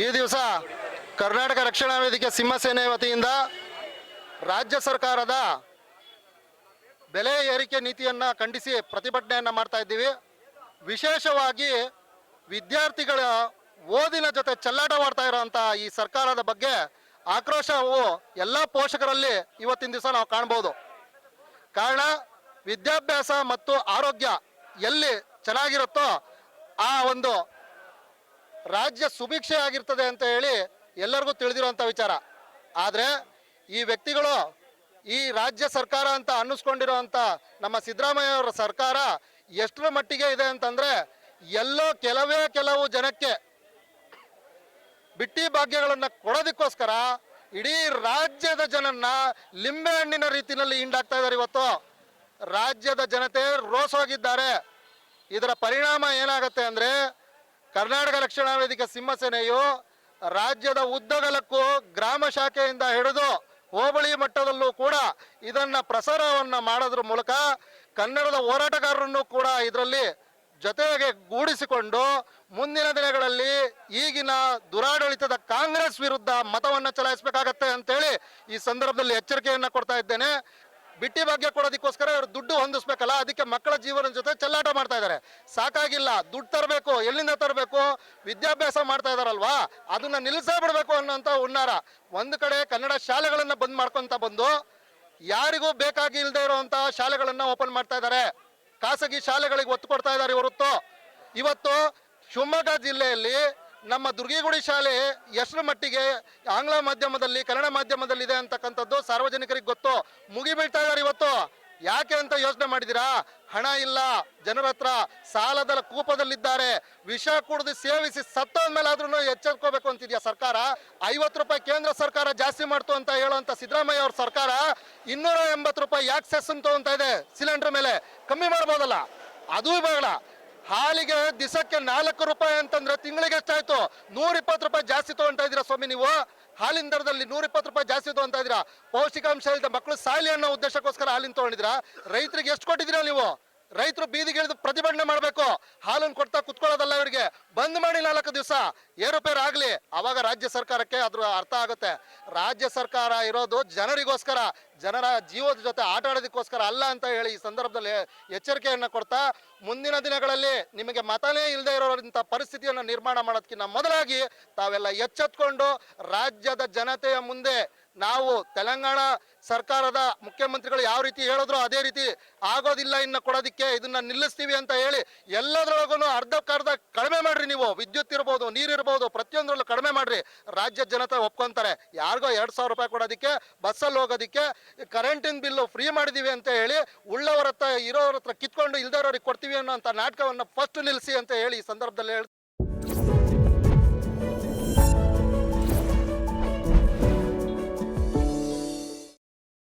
ಈ ದಿವಸ ಕರ್ನಾಟಕ ರಕ್ಷಣಾ ವೇದಿಕೆ ಸಿಂಹಸೇನೆ ವತಿಯಿಂದ ರಾಜ್ಯ ಸರ್ಕಾರದ ಬೆಲೆ ಏರಿಕೆ ನೀತಿಯನ್ನು ಖಂಡಿಸಿ ಪ್ರತಿಭಟನೆಯನ್ನು ಮಾಡ್ತಾ ಇದ್ದೀವಿ. ವಿಶೇಷವಾಗಿ ವಿದ್ಯಾರ್ಥಿಗಳ ಓದಿನ ಜೊತೆ ಚೆಲ್ಲಾಟವಾಡ್ತಾ ಇರೋವಂಥ ಈ ಸರ್ಕಾರದ ಬಗ್ಗೆ ಆಕ್ರೋಶವು ಎಲ್ಲ ಪೋಷಕರಲ್ಲಿ ಇವತ್ತಿನ ದಿವಸ ನಾವು ಕಾಣ್ಬೋದು. ಕಾರಣ ವಿದ್ಯಾಭ್ಯಾಸ ಮತ್ತು ಆರೋಗ್ಯ ಎಲ್ಲಿ ಚೆನ್ನಾಗಿರುತ್ತೋ ಆ ಒಂದು ರಾಜ್ಯ ಸುಭಿಕ್ಷೆ ಆಗಿರ್ತದೆ ಅಂತ ಹೇಳಿ ಎಲ್ಲರಿಗೂ ತಿಳಿದಿರುವಂಥ ವಿಚಾರ. ಆದರೆ ಈ ವ್ಯಕ್ತಿಗಳು ಈ ರಾಜ್ಯ ಸರ್ಕಾರ ಅಂತ ಅನ್ನಿಸ್ಕೊಂಡಿರುವಂಥ ನಮ್ಮ ಸಿದ್ದರಾಮಯ್ಯ ಅವರ ಸರ್ಕಾರ ಎಷ್ಟರ ಮಟ್ಟಿಗೆ ಇದೆ ಅಂತಂದರೆ ಎಲ್ಲೋ ಕೆಲವೇ ಕೆಲವು ಜನಕ್ಕೆ ಬಿಟ್ಟಿ ಭಾಗ್ಯಗಳನ್ನು ಕೊಡೋದಕ್ಕೋಸ್ಕರ ಇಡೀ ರಾಜ್ಯದ ಜನನ್ನ ಲಿಂಬೆ ಹಣ್ಣಿನ ರೀತಿಯಲ್ಲಿ ಹಿಂಡಾಗ್ತಾ ಇದ್ದಾರೆ ಇವತ್ತು. ರಾಜ್ಯದ ಜನತೆ ರೋಸೋಗಿದ್ದಾರೆ ಇದರ ಪರಿಣಾಮ ಏನಾಗುತ್ತೆ ಅಂದರೆ ಕರ್ನಾಟಕ ರಕ್ಷಣಾ ವೇದಿಕೆ ಸಿಂಹಸೇನೆಯು ರಾಜ್ಯದ ಉದ್ದಗಲಕ್ಕೂ ಗ್ರಾಮ ಶಾಖೆಯಿಂದ ಹಿಡಿದು ಹೋಬಳಿ ಮಟ್ಟದಲ್ಲೂ ಕೂಡ ಇದನ್ನ ಪ್ರಸಾರವನ್ನ ಮಾಡೋದ್ರ ಮೂಲಕ ಕನ್ನಡದ ಹೋರಾಟಗಾರರನ್ನು ಕೂಡ ಇದರಲ್ಲಿ ಜೊತೆಗೆ ಗೂಡಿಸಿಕೊಂಡು ಮುಂದಿನ ದಿನಗಳಲ್ಲಿ ಈಗಿನ ದುರಾಡಳಿತದ ಕಾಂಗ್ರೆಸ್ ವಿರುದ್ಧ ಮತವನ್ನು ಚಲಾಯಿಸಬೇಕಾಗತ್ತೆ ಅಂತೇಳಿ ಈ ಸಂದರ್ಭದಲ್ಲಿ ಎಚ್ಚರಿಕೆಯನ್ನು ಕೊಡ್ತಾ ಇದ್ದೇನೆ. ಬಿಟ್ಟಿ ಭಾಗ್ಯ ಕೊಡೋದಕ್ಕೋಸ್ಕರ ಇವರು ದುಡ್ಡು ಹೊಂದಿಸ್ಬೇಕಲ್ಲ, ಅದಕ್ಕೆ ಮಕ್ಕಳ ಜೀವನದ ಜೊತೆ ಚೆಲ್ಲಾಟ ಮಾಡ್ತಾ ಇದ್ದಾರೆ ಸಾಕಾಗಿಲ್ಲ, ದುಡ್ಡು ತರಬೇಕು, ಎಲ್ಲಿಂದ ತರಬೇಕು, ವಿದ್ಯಾಭ್ಯಾಸ ಮಾಡ್ತಾ ಇದಾರಲ್ವಾ? ಅದನ್ನ ನಿಲ್ಲಿಸೇ ಬಿಡಬೇಕು ಅನ್ನೋಂಥ ಹುನ್ನಾರ. ಒಂದು ಕಡೆ ಕನ್ನಡ ಶಾಲೆಗಳನ್ನು ಬಂದ್ ಮಾಡ್ಕೊಂತ ಬಂದು ಯಾರಿಗೂ ಬೇಕಾಗಿ ಇಲ್ಲದೆ ಇರುವಂತಹ ಶಾಲೆಗಳನ್ನು ಓಪನ್ ಮಾಡ್ತಾ ಇದ್ದಾರೆ ಖಾಸಗಿ ಶಾಲೆಗಳಿಗೆ ಒತ್ತು ಕೊಡ್ತಾ ಇದ್ದಾರೆ ಇವತ್ತು ಇವತ್ತು ಶಿವಮೊಗ್ಗ ಜಿಲ್ಲೆಯಲ್ಲಿ ನಮ್ಮ ದುರ್ಗಿಗುಡಿ ಶಾಲೆ ಎಷ್ಟರ ಮಟ್ಟಿಗೆ ಆಂಗ್ಲ ಮಾಧ್ಯಮದಲ್ಲಿ, ಕನ್ನಡ ಮಾಧ್ಯಮದಲ್ಲಿ ಇದೆ ಅಂತಕ್ಕಂಥದ್ದು ಸಾರ್ವಜನಿಕರಿಗೆ ಗೊತ್ತು? ಮುಗಿಬೀಳ್ತಾ ಇದ್ದಾರೆ ಇವತ್ತು. ಯಾಕೆ ಅಂತ ಯೋಚನೆ ಮಾಡಿದಿರಾ ಹಣ ಇಲ್ಲ, ಜನರ ಹತ್ರ ಸಾಲದ ಕೂಪದಲ್ಲಿದ್ದಾರೆ. ವಿಷ ಕುಡಿದು ಸೇವಿಸಿ ಸತ್ತೋದ್ಮೇಲೆ ಆದ್ರೂ ಎಚ್ಚರ್ಕೋಬೇಕು ಅಂತಿದ್ಯಾ ಸರ್ಕಾರ? ಐವತ್ತು ರೂಪಾಯಿ ಕೇಂದ್ರ ಸರ್ಕಾರ ಜಾಸ್ತಿ ಮಾಡ್ತು ಅಂತ ಹೇಳುವಂತ ಸಿದ್ದರಾಮಯ್ಯ ಅವ್ರ ಸರ್ಕಾರ ಇನ್ನೂರ ಎಂಬತ್ತು ರೂಪಾಯಿ ಯಾಕೆ ಸೆಸ್ ಅಂತ ಇದೆ ಸಿಲಿಂಡರ್ ಮೇಲೆ. ಕಮ್ಮಿ ಮಾಡ್ಬೋದಲ್ಲ? ಅದೂ ಬೇಡ. ಹಾಲಿಗೆ ದಿಸಕ್ಕೆ ನಾಲ್ಕು ರೂಪಾಯಿ ಅಂತಂದ್ರೆ ತಿಂಗಳಿಗೆ ಎಷ್ಟಾಯ್ತು? ನೂರ ಇಪ್ಪತ್ತು ರೂಪಾಯಿ ಜಾಸ್ತಿ ತಗೊಂತ ಇದೀರಾ ಸ್ವಾಮಿ ನೀವು? ಹಾಲಿನ ದರದಲ್ಲಿ ನೂರ ಇಪ್ಪತ್ತು ರೂಪಾಯಿ ಜಾಸ್ತಿ ಅಂತ ಇದೀರಾ ಪೌಷ್ಟಿಕಾಂಶ ಇಲ್ಲದ ಮಕ್ಕಳು ಸಾಯಲಿ ಅನ್ನೋ ಉದ್ದೇಶಕ್ಕೋಸ್ಕರ ಹಾಲಿನ ತಗೊಂಡಿದ್ದೀರಾ? ರೈತರಿಗೆ ಎಷ್ಟು ಕೊಟ್ಟಿದ್ದೀರಾ ನೀವು? ರೈತರು ಬೀದಿಗಿಳಿದು ಪ್ರತಿಭಟನೆ ಮಾಡಬೇಕು. ಹಾಲನ್ನು ಕೊಡ್ತಾ ಕುತ್ಕೊಳ್ಳೋದಲ್ಲ ಅವರಿಗೆ ಬಂದ್ ಮಾಡಿ ನಾಲ್ಕು ದಿವಸ. ಏರುಪೇರು ಆಗಲಿ ಅವಾಗ ರಾಜ್ಯ ಸರ್ಕಾರಕ್ಕೆ ಅದ್ರ ಅರ್ಥ ಆಗುತ್ತೆ. ರಾಜ್ಯ ಸರ್ಕಾರ ಇರೋದು ಜನರಿಗೋಸ್ಕರ, ಜನರ ಜೀವದ ಜೊತೆ ಆಟ ಆಡೋದಕ್ಕೋಸ್ಕರ ಅಲ್ಲ ಅಂತ ಹೇಳಿ ಈ ಸಂದರ್ಭದಲ್ಲಿ ಎಚ್ಚರಿಕೆಯನ್ನು ಕೊಡ್ತಾ, ಮುಂದಿನ ದಿನಗಳಲ್ಲಿ ನಿಮಗೆ ಮತನೇ ಇಲ್ಲದೆ ಇರೋಂಥ ಪರಿಸ್ಥಿತಿಯನ್ನು ನಿರ್ಮಾಣ ಮಾಡೋದಕ್ಕಿಂತ ಮೊದಲಾಗಿ ತಾವೆಲ್ಲ ಎಚ್ಚೆತ್ಕೊಂಡು ರಾಜ್ಯದ ಜನತೆಯ ಮುಂದೆ ನಾವು ತೆಲಂಗಾಣ ಸರ್ಕಾರದ ಮುಖ್ಯಮಂತ್ರಿಗಳು ಯಾವ ರೀತಿ ಹೇಳಿದ್ರು ಅದೇ ರೀತಿ ಆಗೋದಿಲ್ಲ ಇನ್ನು ಕೊಡೋದಕ್ಕೆ, ಇದನ್ನ ನಿಲ್ಲಿಸ್ತೀವಿ ಅಂತ ಹೇಳಿ ಎಲ್ಲದರೊಳಗೂ ಅರ್ಧಕ್ಕರ್ಧ ಕಡಿಮೆ ಮಾಡ್ರಿ ನೀವು. ವಿದ್ಯುತ್ ಇರ್ಬೋದು ನೀರಿರ್ಬೋದು ಪ್ರತಿಯೊಂದರಲ್ಲೂ ಕಡಿಮೆ ಮಾಡ್ರಿ. ರಾಜ್ಯ ಜನತೆ ಒಪ್ಕೊಂತಾರೆ. ಯಾರಿಗೋ ಎರಡು ಸಾವಿರ ರೂಪಾಯಿ ಕೊಡೋದಕ್ಕೆ, ಬಸ್ಸಲ್ಲಿ ಹೋಗೋದಕ್ಕೆ, ಕರೆಂಟಿನ ಬಿಲ್ಲು ಫ್ರೀ ಮಾಡಿದೀವಿ ಅಂತ ಹೇಳಿ ಉಳ್ಳವರ ಹತ್ರ ಇರೋರ ಹತ್ರ ಕಿತ್ಕೊಂಡು ಇಲ್ದವ್ರಿಗೆ ಕೊಡ್ತೀವಿ ಅನ್ನೋ ನಾಟಕವನ್ನು ಫಸ್ಟ್ ನಿಲ್ಲಿಸಿ ಅಂತ ಹೇಳಿ ಈ ಸಂದರ್ಭದಲ್ಲಿ